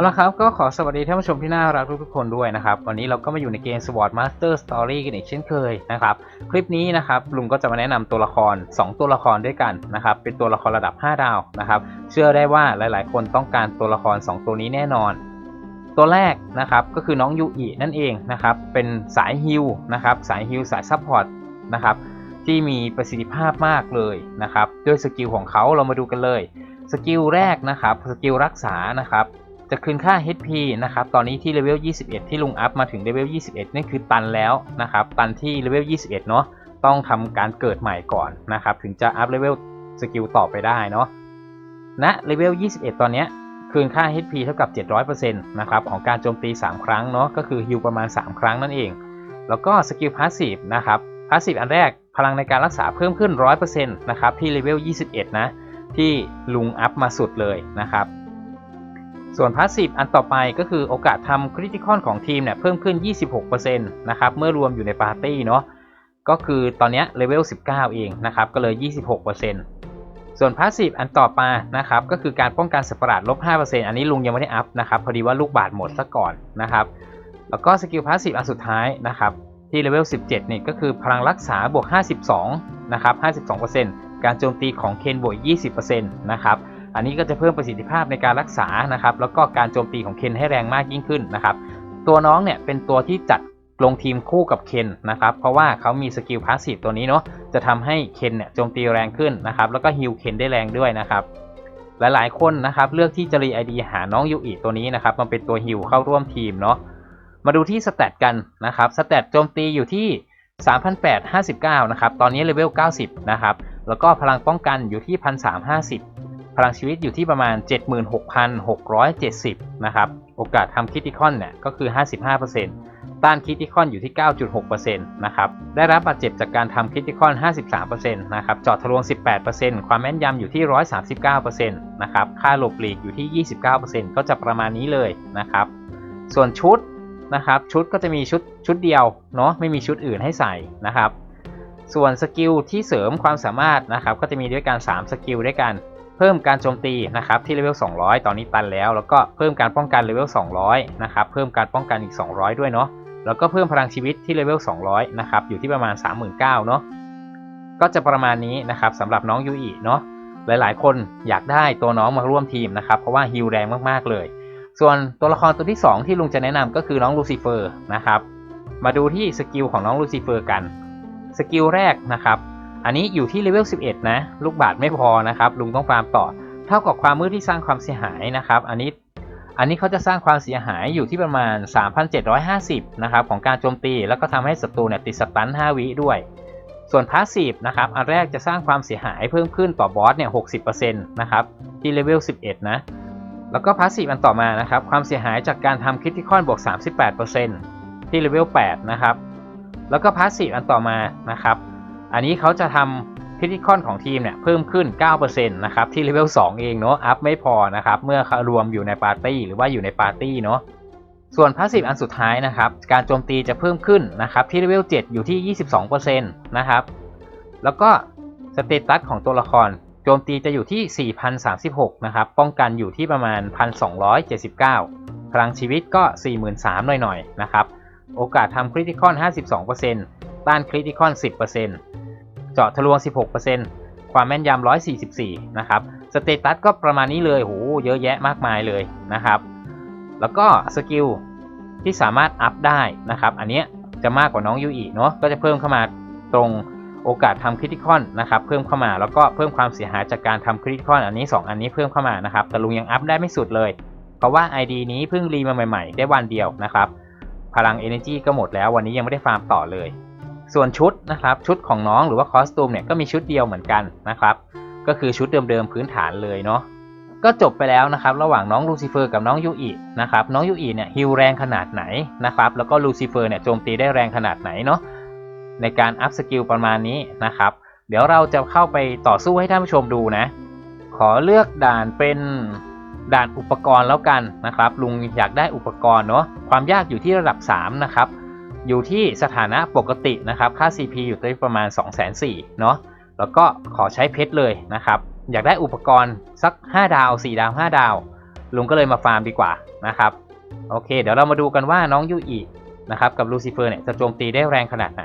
เอาละครับก็ขอสวัสดีท่านผู้ชมที่น่ารักทุกๆคนด้วยนะครับ วันนี้เราก็มาอยู่ในเกม Sword Master Story กันอีกเช่นเคยนะครับ คลิปนี้นะครับลุงก็จะมาแนะนำตัวละคร 2 ตัวละครด้วยกันนะครับ เป็นตัวละครระดับ 5 ดาวนะครับ เชื่อได้ว่าหลายๆ คนต้องการตัวละคร 2 ตัวนี้แน่นอน ตัวแรกนะครับก็คือน้องยูอินั่นเองนะครับ เป็นสายฮิลนะครับ สายฮิลสายซัพพอร์ตนะครับ ที่มีประสิทธิภาพมากเลยนะครับ ด้วยสกิลของเขาเรามาดูกันเลย สกิลแรกนะครับ สกิลรักษานะครับ จะคืนค่า HP นะครับ ตอนนี้ที่เลเวล 21 ที่ลุงอัพมาถึงเลเวล 21 นี่คือตันแล้วนะครับ ตันที่เลเวล 21 เนาะ ต้องทำการเกิดใหม่ก่อนนะครับ ถึงจะอัพเลเวลสกิลต่อไปได้เนาะณเลเวล 21 ตอนเนี้ยคืนค่า HP เท่ากับ 700%นะครับ ของการโจมตี 3 ครั้งเนาะ ก็คือฮิลประมาณ 3 ครั้งนั่นเอง แล้วก็สกิลพาสซีฟนะครับ พาสซีฟอันแรก พลังในการรักษาเพิ่มขึ้น 100%นะครับ ที่เลเวล 21 นะ ที่ลุงอัพมาสุดเลยนะครับ ส่วนพาสซีฟอันต่อไปก็คือโอกาสทำคริติคอนของทีมเนี่ยเพิ่มขึ้น 26%นะครับเมื่อรวมอยู่ในปาร์ตี้เนาะก็คือตอนนี้เลเวล 19 เองนะครับก็เลย 26%ส่วนพาสซีฟอันต่อมานะครับก็คือการป้องกันสัตว์ประหลาดลบ 5%อันนี้ลุงยังไม่ได้อัพนะครับพอดีว่าลูกบาทหมดซะก่อนนะครับแล้วก็สกิลพาสซีฟอันสุดท้ายนะครับที่เลเวล 17 นี่ก็คือพลังรักษาบวก 52 นะครับ 52%การโจมตีของเคนบวก 20%นะครับ อันนี้ก็จะเพิ่มประสิทธิภาพในการรักษานะครับ แล้วก็การโจมตีของเคนให้แรงมากยิ่งขึ้นนะครับ ตัวน้องเนี่ยเป็นตัวที่จัดลงทีมคู่กับเคนนะครับ เพราะว่าเขามีสกิลพาสซีฟตัวนี้เนาะ จะทำให้เคนเนี่ยโจมตีแรงขึ้นนะครับ แล้วก็ฮิลเคนได้แรงด้วยนะครับ หลายๆ คนนะครับเลือกที่จะรีไอดีหาน้องยูอิตัวนี้นะครับมาเป็นตัวฮิลเข้าร่วมทีมเนาะ มาดูที่สแตทกันนะครับ สแตทโจมตีอยู่ที่ 3,859 นะครับ ตอนนี้เลเวล 90 นะครับ แล้วก็พลังป้องกันอยู่ที่ 1,350 พลังชีวิตอยู่ที่ประมาณ 76,670 นะครับ โอกาสทำคิติคอนเนี่ยก็คือ 55%ต้านคิติคอนอยู่ที่ 9.6%นะครับ ได้รับบาดเจ็บจากการทำคิติคอน 53%นะครับจาะทะลวง 18%ความแม่นยำอยู่ที่ 139%นะครับ ค่าหลบหลีกอยู่ที่ 29%ก็จะประมาณนี้เลยนะครับ ส่วนชุดนะครับ ชุดก็จะมีชุดชุดเดียวเนาะ ไม่มีชุดอื่นให้ใส่นะครับ ส่วนสกิลที่เสริมความสามารถนะครับ ก็จะมีด้วยกัน 3 สกิลด้วยกัน เพิ่มการโจมตีนะครับที่เลเวล 200 ตอนนี้ตันแล้ว แล้วก็เพิ่มการป้องกันเลเวล 200 นะครับ เพิ่มการป้องกันอีก 200 ด้วยเนาะ แล้วก็เพิ่มพลังชีวิตที่เลเวล 200 นะครับ อยู่ที่ประมาณ 39,000เนาะ ก็จะประมาณนี้นะครับสำหรับน้องยูอิเนาะ หลายๆ คนอยากได้ตัวน้องมาร่วมทีมนะครับ เพราะว่าฮิลแรงมากๆเลย ส่วนตัวละครตัวที่ 2 ที่ลุงจะแนะนำก็คือน้องลูซิเฟอร์นะครับ มาดูที่สกิลของน้องลูซิเฟอร์กัน สกิลแรกนะครับ อันนี้อยู่ที่เลเวล 11 นะ ลูกบาทไม่พอนะครับ ลุงต้องฟาร์มต่อ เท่ากับความมืดที่สร้างความเสียหายนะครับ อันนี้ อันนี้เขาจะสร้างความเสียหายอยู่ที่ประมาณ 3,750 นะครับ ของการโจมตี แล้วก็ทำให้ศัตรูเนี่ยติดสตัน5วิด้วย ส่วนพาสซีฟนะครับ อันแรกจะสร้างความเสียหายเพิ่มขึ้นต่อบอสเนี่ย60%นะครับ ที่เลเวล 11 นะ แล้วก็พาสซีฟอันต่อมานะครับ ความเสียหายจากการทำคริติคอนบวก 38%ที่เลเวล 8 นะครับ แล้วก็พาสซีฟอันต่อมานะครับ อันนี้เขาจะทำคริติคอนของทีมเนี่ยเพิ่มขึ้น 9%นะครับที่เลเวล2 เองเนาะอัพไม่พอนะครับเมื่อรวมอยู่ในปาร์ตี้หรือว่าอยู่ในปาร์ตี้เนาะส่วนพาสซีฟอันสุดท้ายนะครับการโจมตีจะเพิ่มขึ้นนะครับที่เลเวล7อยู่ที่ 22%นะครับแล้วก็สเตตัสของตัวละครโจมตีจะอยู่ที่ 4,036 นะครับ ป้องกันอยู่ที่ประมาณ 1,279 พลังชีวิตก็ 43,000หน่อยๆ นะครับ โอกาสทำคริติคอน 52%ต้านคริติคอน 10% เจาะทะลวง 16%ความแม่นยำ144 นะครับสเตตัสก็ประมาณนี้เลยโหเยอะแยะมากมายเลยนะครับ แล้วก็สกิลที่สามารถอัพได้นะครับ อันนี้จะมากกว่าน้องยูอิเนาะก็จะเพิ่มเข้ามาตรงโอกาสทำคริติคอนนะครับเพิ่มเข้ามาแล้วก็เพิ่มความเสียหายจากการทำคริติคอนอันนี้ 2 อันนี้เพิ่มเข้ามานะครับแต่ลุงยังอัพได้ไม่สุดเลย เพราะว่า ID นี้เพิ่งรีมาใหม่ ๆ ได้วันเดียวนะครับ พลัง Energy ก็หมดแล้ววันนี้ยังไม่ได้ฟาร์มต่อเลย ส่วนชุดนะครับชุดของน้องหรือว่าคอสตูมเนี่ยก็มีชุดเดียวเหมือนกันนะครับ ก็คือชุดเดิมๆพื้นฐานเลยเนาะก็จบไปแล้วนะครับระหว่างน้องลูซิเฟอร์กับน้องยูอินะครับน้องยูอิเนี่ยฮิลแรงขนาดไหนนะครับแล้วก็ลูซิเฟอร์เนี่ยโจมตีได้แรงขนาดไหนเนาะในการอัพสกิลประมาณนี้นะครับ เดี๋ยวเราจะเข้าไปต่อสู้ให้ท่านผู้ชมดูนะ ขอเลือกด่านเป็นด่านอุปกรณ์แล้วกันนะครับ ลุงอยากได้อุปกรณ์เนาะความยากอยู่ที่ระดับ 3 นะครับ อยู่ที่สถานะปกตินะครับค่า CP อยู่ที่ประมาณ 2 4 0 0 0เนาะแล้วก็ขอใช้เพชรเลยนะครับ อยากได้อุปกรณ์สัก 5 ดาว 4 ดาว 5 ดาว ลุงก็เลยมาฟาร์มดีกว่านะครับโอเค เดี๋ยวเรามาดูกันว่าน้องยูอินะครับกับลูซิเฟอร์เนี่ยจะโจมตีได้แรงขนาดไหน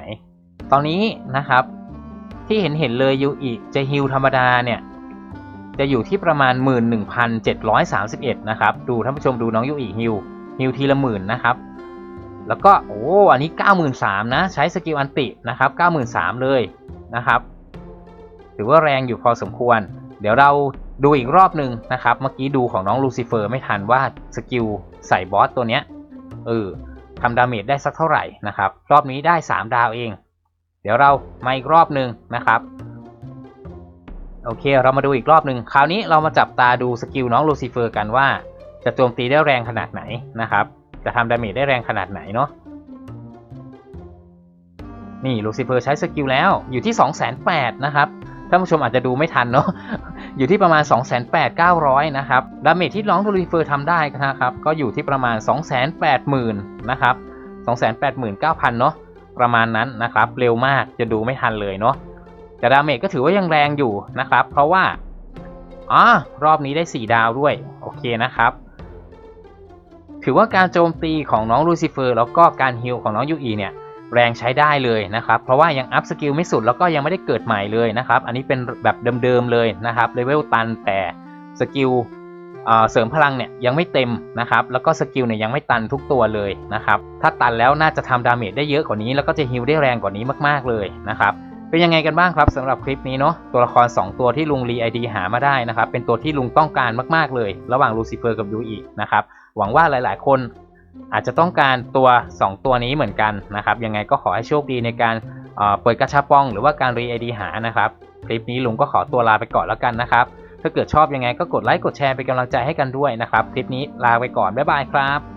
ตอนนี้นะครับ ที่เห็นเห็นเลยยูอิจะฮิลธรรมดาเนี่ยจะอยู่ที่ประมาณ 11,731 นะครับ ดูท่านผู้ชมดูน้องยูอิฮิลฮิลทีละหมื่นนะครับ แล้วก็โอ้อันนี้ 93,000นะ ใช้สกิลอันตินะครับ93,000เลยนะครับ ถือว่าแรงอยู่พอสมควร เดี๋ยวเราดูอีกรอบหนึ่งนะครับ เมื่อกี้ดูของน้องลูซิเฟอร์ไม่ทันว่าสกิลใส่บอสตัวเนี้ยเออทำดาเมจได้สักเท่าไหร่นะครับ รอบนี้ได้ 3 ดาวเอง เดี๋ยวเรามาอีกรอบหนึ่งนะครับ โอเค เรามาดูอีกรอบหนึ่งคราวนี้เรามาจับตาดูสกิลน้องลูซิเฟอร์กันว่า จะโจมตีได้แรงขนาดไหนนะครับ จะทำดาเมจได้แรงขนาดไหนเนาะนี่ลูซิเฟอร์ใช้สกิลแล้วอยู่ที่2 8 0 0 0นะครับท่านผู้ชมอาจจะดูไม่ทันเนาะอยู่ที่ประมาณ2 8 9 0 0 900 นะครับ ดาเมจที่น้องลูซิเฟอร์ทำได้นะครับ ก็อยู่ที่ประมาณ 2 8 0 0 0 0 นะครับ 289,000 เนาะประมาณนั้นนะครับ เร็วมากจะดูไม่ทันเลยเนาะแต่ดาเมจก็ถือว่ายังแรงอยู่นะครับ เพราะว่าอ๋อรอบนี้ได้ 4 ดาวด้วย โอเคนะครับ ถือว่าการโจมตีของน้องลูซิเฟอร์แล้วก็การฮิลของน้องยูอีเนี่ยแรงใช้ได้เลยนะครับ เพราะว่ายังอัพสกิลไม่สุดแล้วก็ยังไม่ได้เกิดใหม่เลยนะครับ อันนี้เป็นแบบเดิมๆเลยนะครับเลเวลตันแต่สกิลเอ่อเสริมพลังเนี่ยยังไม่เต็มนะครับ แล้วก็สกิลเนี่ยยังไม่ตันทุกตัวเลยนะครับ ถ้าตันแล้วน่าจะทำดาเมจได้เยอะกว่านี้ แล้วก็จะฮิลได้แรงกว่านี้มากๆเลยนะครับ เป็นยังไงกันบ้างครับสำหรับคลิปนี้เนาะตัวละคร 2 ตัวที่ลุงรีไอดีหามาได้นะครับเป็นตัวที่ลุงต้องการมากๆเลย ระหว่างลูซิเฟอร์กับยูอีนะครับหวังว่าหลายๆ คนอาจจะต้องการตัว 2 ตัวนี้เหมือนกันนะครับยังไงก็ขอให้โชคดีในการเอ่อเปิดกระชับปอง หรือว่าการรีไอดีหานะครับคลิปนี้ลุงก็ขอตัวลาไปก่อนแล้วกันนะครับถ้าเกิดชอบยังไงก็กดไลค์กดแชร์เป็นกำลังใจให้กันด้วยนะครับคลิปนี้ลาไปก่อนบ๊ายบายครับ